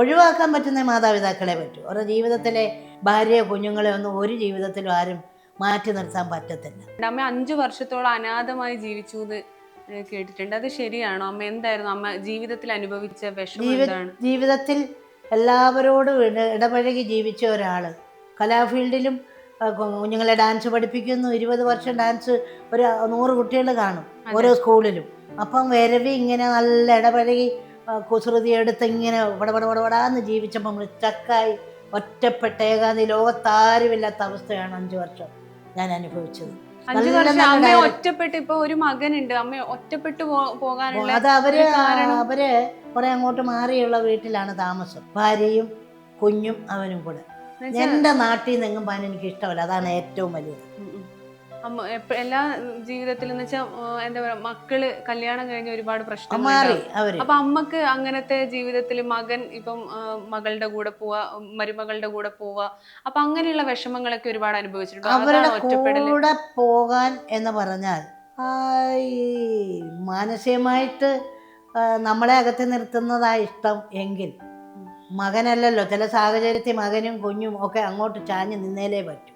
ഒഴിവാക്കാൻ പറ്റുന്ന മാതാപിതാക്കളെ പറ്റൂ. അവരുടെ ജീവിതത്തിലെ ഭാര്യയോ കുഞ്ഞുങ്ങളെ ഒന്നും ഒരു ജീവിതത്തിലും ആരും മാറ്റി നിർത്താൻ പറ്റത്തില്ല. അമ്മ അഞ്ചു വർഷത്തോളം അനാഥമായി ജീവിച്ചു എന്ന് കേട്ടിട്ടുണ്ട്. അത് ശരിയാണോ? അമ്മ എന്തായിരുന്നു? അമ്മ ജീവിതത്തിൽ അനുഭവിച്ച വിഷമം ജീവിതത്തിൽ എല്ലാവരോടും ഇടപഴകി ജീവിച്ച ഒരാൾ കലാഫീൽഡിലും കുഞ്ഞുങ്ങളെ ഡാൻസ് പഠിപ്പിക്കുന്നു. ഇരുപത് വർഷം ഡാൻസ് ഒരു നൂറ് കുട്ടികൾ കാണും ഓരോ സ്കൂളിലും. അപ്പം വരവി ഇങ്ങനെ നല്ല ഇടപഴകി കുസൃതി എടുത്ത് ഇങ്ങനെ പടപടപടപടാന്ന് ജീവിച്ചപ്പോൾ നമ്മൾ സ്റ്റക്കായി ഒറ്റപ്പെട്ട ഏകാന്തി ലോകത്താരുമില്ലാത്ത അവസ്ഥയാണ് അഞ്ചു വർഷം ഞാൻ അനുഭവിച്ചത്. അഞ്ചു വർഷം നല്ല അമ്മ കാര്യം. ഒറ്റപ്പെട്ട് ഇപ്പൊ ഒരു മകനുണ്ട്. അമ്മ ഒറ്റപ്പെട്ടു പോകാനുള്ള അത് അവർ അവർ കുറെ അങ്ങോട്ട് മാറിയുള്ള വീട്ടിലാണ് താമസം. ഭാര്യയും കുഞ്ഞും അവനും കൂടെ. എന്റെ നാട്ടിൽ നിന്ന് എങ്ങും പോകാൻ എനിക്ക് ഇഷ്ടമല്ല അതാണ് ഏറ്റവും എപ്പ- എല്ലാ ജീവിതത്തിലും എന്ന് വെച്ചാൽ എന്താ പറയാ മക്കൾ കല്യാണം കഴിഞ്ഞ ഒരുപാട് പ്രശ്നങ്ങൾ. അപ്പൊ അമ്മയ്ക്ക് അങ്ങനത്തെ ജീവിതത്തിൽ മകൻ ഇപ്പം മകളുടെ കൂടെ പോവാ മരുമകളുടെ കൂടെ പോവാ. അപ്പൊ അങ്ങനെയുള്ള വിഷമങ്ങളൊക്കെ ഒരുപാട് അനുഭവിച്ചിട്ടുണ്ട്. അവരുടെ കൂടെ പോകാൻ എന്ന് പറഞ്ഞാൽ മാനസികമായിട്ട് നമ്മളെ അകത്ത് നിർത്തുന്നതാ ഇഷ്ടം എങ്കിൽ മകനല്ലല്ലോ ചില സാഹചര്യത്തിൽ മകനും കുഞ്ഞും ഒക്കെ അങ്ങോട്ട് ചാഞ്ഞ് നിന്നേലേ പറ്റൂ.